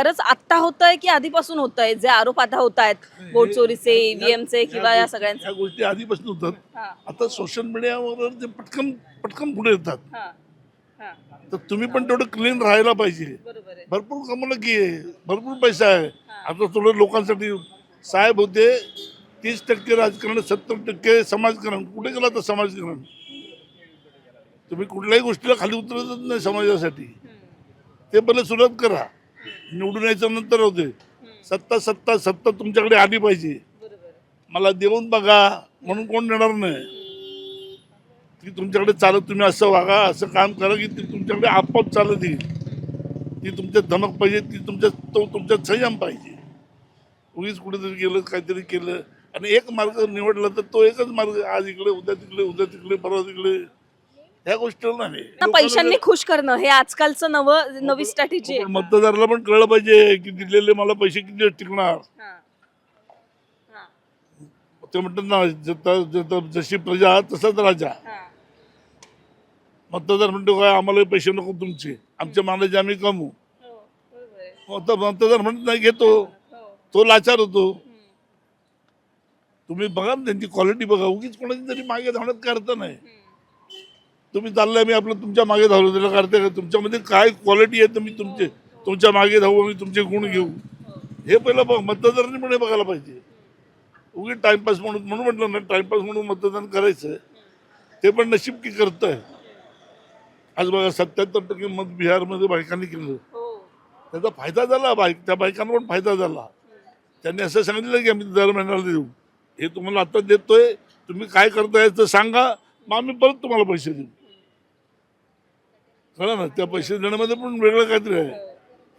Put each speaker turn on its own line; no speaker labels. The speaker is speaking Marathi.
खरंच आत्ता होतंय की आधीपासून होतंय? जे आरोप आता होत आहेत वोट चोरीचे ईव्हीएमचे किंवा या सगळ्यांचे.
ह्या गोष्टी आधीपासून होतात.
हा,
आता सोशल मीडियावर ते पटकन पटकन पुढे येतात.
हा, हा.
तर तुम्ही पण तेवढं क्लीन राहायला पाहिजे.
बरोबर आहे.
भरपूर कमवलं की आहे. भरपूर पैसा आहे. आता थोडं लोकांसाठी साहेब होते तीस टक्के राजकारण सत्तर टक्के समाजकारण. कुठे गेला तर समाजकारण? तुम्ही कुठल्याही गोष्टीला खाली उतरतच नाही समाजासाठी. ते पहिले सुरुवात करा. निवडून यायचं नंतर होते. सत्ता सत्ता सत्ता तुमच्याकडे आली पाहिजे. मला देऊन बघा म्हणून कोण देणार नाही. ती तुमच्याकडे चालत तुम्ही असं वागा असं काम करा की ती तुमच्याकडे आपोआप चालत येईल. ती तुमच्यात धमक पाहिजे ती तुमच्या तो तुमच्यात संयम पाहिजे. उगीच कुठेतरी गेलं काहीतरी केलं. आणि एक मार्ग निवडला तर तो एकच मार्ग आज इकडे उद्या तिकडे उद्या तिकडे परवा तिकडे. ह्या गोष्टीला नाही.
पैशांनी खुश करणं हे आजकालचं नवं नवी स्ट्रॅटेजी आहे.
पण मतदाराला पण कळलं पाहिजे की दिलेले मला पैसे किती दिवस टिकणार. ते म्हणतात ना जता- जता- जशी प्रजा तसाच राजा. मतदार म्हणतो काय आम्हाला पैसे नको तुमचे. आमच्या मालाचे आम्ही कमवू.
हो,
मतदार म्हणत नाही घेतो.
हो.
तो लाचार होतो. तुम्ही बघा ना त्यांची क्वालिटी बघा. उगीच कोणाची तरी मागे धावण्यात अर्थ नाही. तुम्ही चाललंय मी आपलं तुमच्या मागे धावलो. त्याला करते का तुमच्यामध्ये काय क्वालिटी आहे तुम्ही तुमचे तुमच्या मागे धावू आम्ही तुमचे गुण घेऊ. हे पहिलं बघ मतदारांनी पण हे बघायला पाहिजे. उगीच टाइमपास म्हणून म्हणून म्हटलं ना टाइमपास म्हणून मतदान करायचं. ते पण नशीब की करतंय. आज बघा सत्याहत्तर टक्के मत बिहारमध्ये बायकांनी केलं.
हो.
त्याचा फायदा झाला बाईक त्या बायकांना पण फायदा झाला. त्यांनी असं सांगितलं की आम्ही दर महिन्याला देऊ. हे तुम्हाला आता देतोय. तुम्ही काय करताय ते सांगा. मग आम्ही परत तुम्हाला पैसे देऊ. कळलं ना त्या पैसे देण्यामध्ये पण वेगळं काहीतरी आहे.